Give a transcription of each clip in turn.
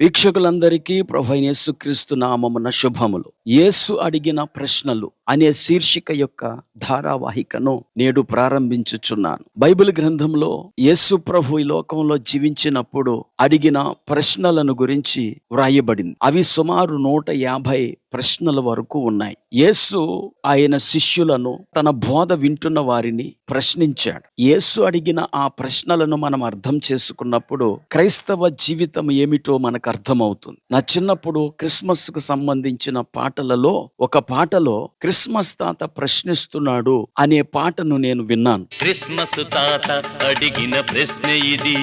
వీక్షకులందరికీ ప్రభు యేసుక్రీస్తు నామమున శుభములు. యేసు అడిగిన ప్రశ్నలు అనే శీర్షిక యొక్క ధారావాహికను నేడు ప్రారంభించుచున్నాను. బైబిల్ గ్రంథంలో యేసు ప్రభు ఈ లోకంలో జీవించినప్పుడు అడిగిన ప్రశ్నలను గురించి వ్రాయబడింది. అవి సుమారు నూట యాభై ప్రశ్నల వరకు ఉన్నాయి. యేసు ఆయన శిష్యులను తన బోధ వింటున్న వారిని ప్రశ్నించాడు. యేసు అడిగిన ఆ ప్రశ్నలను మనం అర్థం చేసుకున్నప్పుడు క్రైస్తవ జీవితం ఏమిటో మనకు అర్థమవుతుంది. నా చిన్నప్పుడు క్రిస్మస్కు సంబంధించిన పాటలలో ఒక పాటలో క్రిస్మస్ తాత ప్రశ్నిస్తున్నాడు అనే పాటను నేను విన్నాను. క్రిస్మస్ తాత అడిగిన ప్రశ్న ఇది.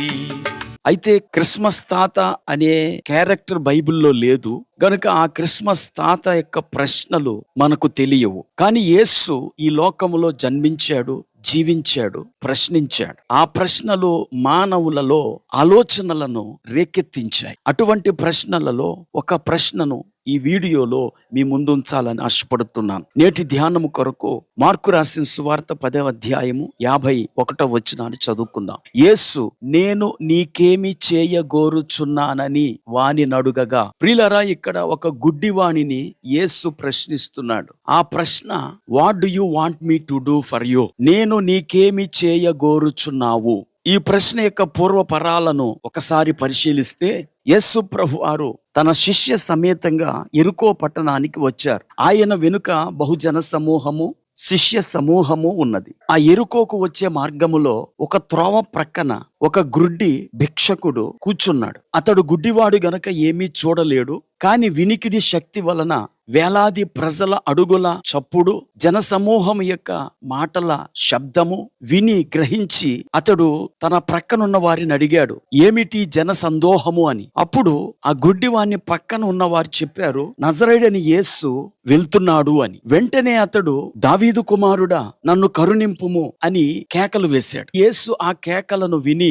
అయితే క్రిస్మస్ తాత అనే క్యారెక్టర్ బైబిల్లో లేదు. గనుక ఆ క్రిస్మస్ తాత యొక్క ప్రశ్నలు మనకు తెలియవు. కానీ యేసు ఈ లోకములో జన్మించాడు జీవించాడు ప్రశ్నించాడు. ఆ ప్రశ్నలు మానవులలో ఆలోచనలను రేకెత్తించాయి. అటువంటి ప్రశ్నలలో ఒక ప్రశ్నను ఈ వీడియోలో మీ ముందుంచాలని ఆశపడుతున్నాను. నేటి ధ్యానము కొరకు మార్కు రాసిన సువార్త పదవ అధ్యాయము యాభై ఒకటో వచ్చినాన్ని చదువుకుందాం. యేసు నేను నీకేమి చేయగోరుచున్నానని వాని నడుగగా ప్రిలరా ఇక్కడ ఒక గుడ్డివాణిని యేసు ప్రశ్నిస్తున్నాడు. ఆ ప్రశ్న what do you want me to do for you నేను నీకేమి చేయగోరుచున్నావు? ఈ ప్రశ్న యొక్క పూర్వపరాలను ఒకసారి పరిశీలిస్తే యేసు ప్రభు వారు తన శిష్య సమేతంగా ఎరుకో పట్టణానికి వచ్చారు. ఆయన వెనుక బహుజన సమూహము శిష్య సమూహము ఉన్నది. ఆ ఎరుకోకు వచ్చే మార్గములో ఒక త్రోవ ప్రక్కన ఒక గ్రుడ్డి భిక్షకుడు కూర్చున్నాడు. అతడు గుడ్డివాడు గనక ఏమీ చూడలేడు కాని వినికిడి శక్తి వలన వేలాది ప్రజల అడుగుల చప్పుడు జనసమూహం యొక్క మాటల శబ్దము విని గ్రహించి అతడు తన ప్రక్కనున్న వారిని అడిగాడు ఏమిటి జన సందోహము అని? అప్పుడు ఆ గుడ్డివాణ్ణి పక్కన ఉన్న వారు చెప్పారు నజరేడని యేసు వెళ్తున్నాడు అని. వెంటనే అతడు దావీదు కుమారుడా నన్ను కరుణింపుము అని కేకలు వేశాడు. యేసు ఆ కేకలను విని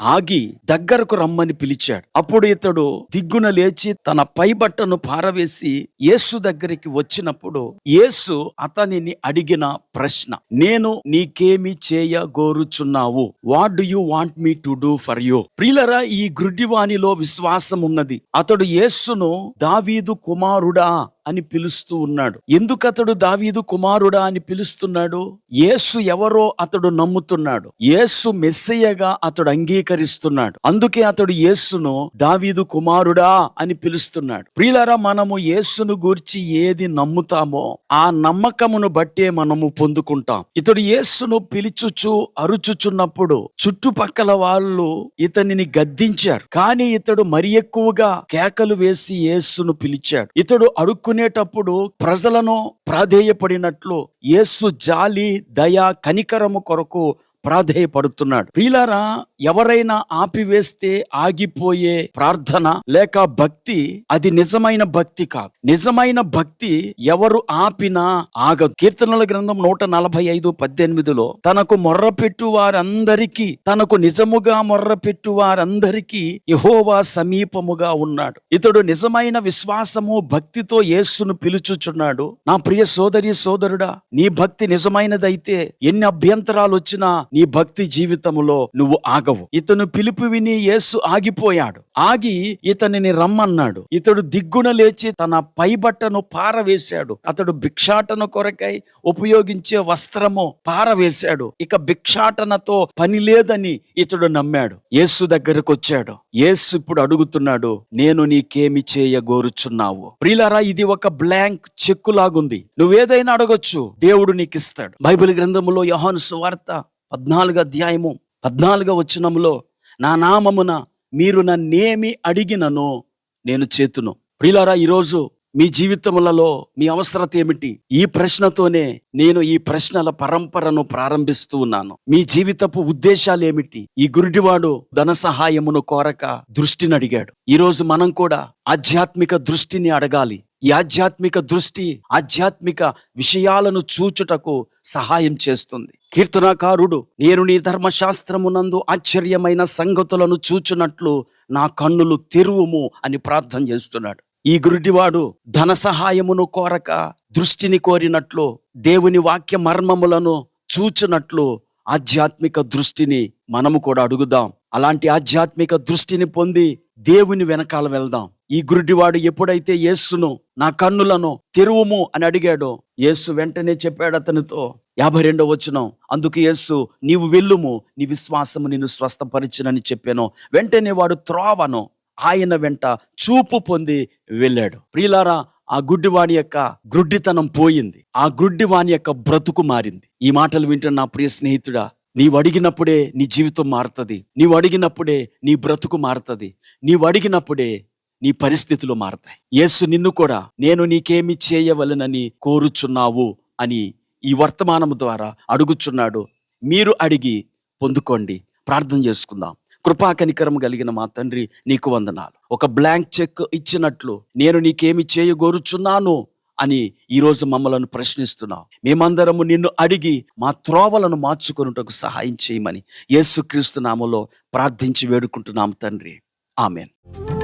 ఆగి దగ్గరకు రమ్మని పిలిచాడు. అప్పుడు ఇతడు దిగ్గున లేచి తన పై బట్టను పారవేసి యేసు దగ్గరికి వచ్చినప్పుడు యేసు అతనిని అడిగిన ప్రశ్న నేను నీకేమి చేయగోరుచున్నావు? What do you want me to do for you ప్రియులరా ఈ గ్రుడ్డివాణిలో విశ్వాసం ఉన్నది అతడు యేసును దావీదు కుమారుడా అని పిలుస్తూ ఉన్నాడు. ఎందుకు అతడు దావీదు కుమారుడా అని పిలుస్తున్నాడు? యేసు ఎవరో అతడు నమ్ముతున్నాడు. యేసు మెస్సయ్యగా అతడు అంగీకరిస్తున్నాడు. అందుకే అతడు యేసును దావీదు కుమారుడా అని పిలుస్తున్నాడు. ప్రియులరా మనము యేసును గూర్చి ఏది నమ్ముతామో ఆ నమ్మకమును బట్టే మనము పొందుకుంటాం. ఇతడు యేసును పిలుచుచు అరుచుచున్నప్పుడు చుట్టుపక్కల వాళ్ళు ఇతనిని గద్దించారు. కానీ ఇతడు మరి ఎక్కువగా కేకలు వేసి యేసును పిలిచాడు. ఇతడు అరుక్కునేటప్పుడు ప్రజలను ప్రాధేయపడినట్లు యేసు జాలి దయ కనికరము కొరకు ప్రాధేయపడుతున్నాడు ప్రియులారా ఎవరైనా ఆపివేస్తే ఆగిపోయే ప్రార్థన లేక భక్తి అది నిజమైన భక్తి కాదు. నిజమైన భక్తి ఎవరు ఆపినా ఆగ కీర్తనల గ్రంథం నూట నలభై ఐదు పద్దెనిమిదిలో తనకు మొర్రపెట్టు వారందరికీ తనకు నిజముగా మొర్రపెట్టు వారందరికీ యహోవా సమీపముగా ఉన్నాడు. ఇతడు నిజమైన విశ్వాసము భక్తితో యేసును పిలుచుచున్నాడు. నా ప్రియ సోదరి సోదరుడా నీ భక్తి నిజమైనదైతే ఎన్ని అభ్యంతరాలు వచ్చినా నీ భక్తి జీవితములో నువ్వు ఆగవు. ఇతను పిలుపు విని యేసు ఆగిపోయాడు. ఆగి ఇతనిని రమ్మన్నాడు. ఇతడు దిగ్గున లేచి తన పైబట్టను పారవేశాడు. అతడు భిక్షాటన కొరకై ఉపయోగించే వస్త్రము పారవేశాడు. ఇక భిక్షాటనతో పని లేదని ఇతడు నమ్మాడు. యేసు దగ్గరకు వచ్చాడు. యేసు ఇప్పుడు అడుగుతున్నాడు నేను నీకేమి చేయగోరుచున్నావు? ప్రియులారా ఇది ఒక బ్లాంక్ చెక్కు లాగుంది నువ్వేదైనా అడగొచ్చు. దేవుడు నీకు ఇస్తాడు బైబిల్ గ్రంథములో యహాను సువార్త పద్నాలుగు అధ్యాయము పద్నాలుగు వచనములో నా నామమున మీరు నన్నేమి అడిగినను నేను చేతును. ప్రియులారా ఈరోజు మీ జీవితములలో మీ అవసరత ఏమిటి? ఈ ప్రశ్నతోనే నేను ఈ ప్రశ్నల పరంపరను ప్రారంభిస్తూ ఉన్నాను. మీ జీవితపు ఉద్దేశాలు ఏమిటి? ఈ గురుడివాడు ధన సహాయమును కోరక దృష్టిని అడిగాడు. ఈరోజు మనం కూడా ఆధ్యాత్మిక దృష్టిని అడగాలి. ఈ ఆధ్యాత్మిక దృష్టి ఆధ్యాత్మిక విషయాలను చూచుటకు సహాయం చేస్తుంది. కీర్తనాకారుడు నేను నీ ధర్మశాస్త్రమునందు ఆశ్చర్యమైన సంగతులను చూచునట్లు నా కన్నులు తెరువుము అని ప్రార్థన చేస్తున్నాడు. ఈ గురుడివాడు ధన సహాయమును కోరక దృష్టిని కోరినట్లు దేవుని వాక్య మర్మములను చూచునట్లు ఆధ్యాత్మిక దృష్టిని మనము కూడా అడుగుదాం. అలాంటి ఆధ్యాత్మిక దృష్టిని పొంది దేవుని వెనకాల వెళ్దాం. ఈ గురుడివాడు ఎప్పుడైతే యేసును నా కన్నులను తెరువుము అని అడిగాడో యేసు వెంటనే చెప్పాడు అతనితో యాభై రెండో వచనం అందుకు యేసు నీవు వెళ్ళుము నీ విశ్వాసము నిన్ను స్వస్థపరిచినని చెప్పాను. వెంటనే వాడు త్రోవను ఆయన వెంట చూపు పొంది వెళ్ళాడు. ప్రియులారా ఆ గుడ్డివాణి యొక్క గుడ్డితనం పోయింది. ఆ గుడ్డివాణి యొక్క బ్రతుకు మారింది. ఈ మాటలు వింటున్న నా ప్రియ స్నేహితుడా నీవు అడిగినప్పుడే నీ జీవితం మారుతుంది. నీవు అడిగినప్పుడే నీ బ్రతుకు మారుతుంది. నీవు అడిగినప్పుడే నీ పరిస్థితులు మారతాయి. యేసు నిన్ను కూడా నేను నీకేమి చేయవలనని కోరుచున్నావు అని ఈ వర్తమానం ద్వారా అడుగుచున్నాడు. మీరు అడిగి పొందుకోండి. ప్రార్థన చేసుకుందాం. కృపా కనికరం కలిగిన మా తండ్రి నీకు వందనాలు. ఒక బ్లాంక్ చెక్ ఇచ్చినట్లు నేను నీకేమి చేయగోరుచున్నాను? అని ఈరోజు మమ్మలను ప్రశ్నిస్తున్నావు మేమందరము నిన్ను అడిగి మా త్రోవలను మార్చుకొనుటకు సహాయం చేయమని యేసుక్రీస్తు నామలో ప్రార్థించి వేడుకుంటున్నాం తండ్రి. ఆమెన్.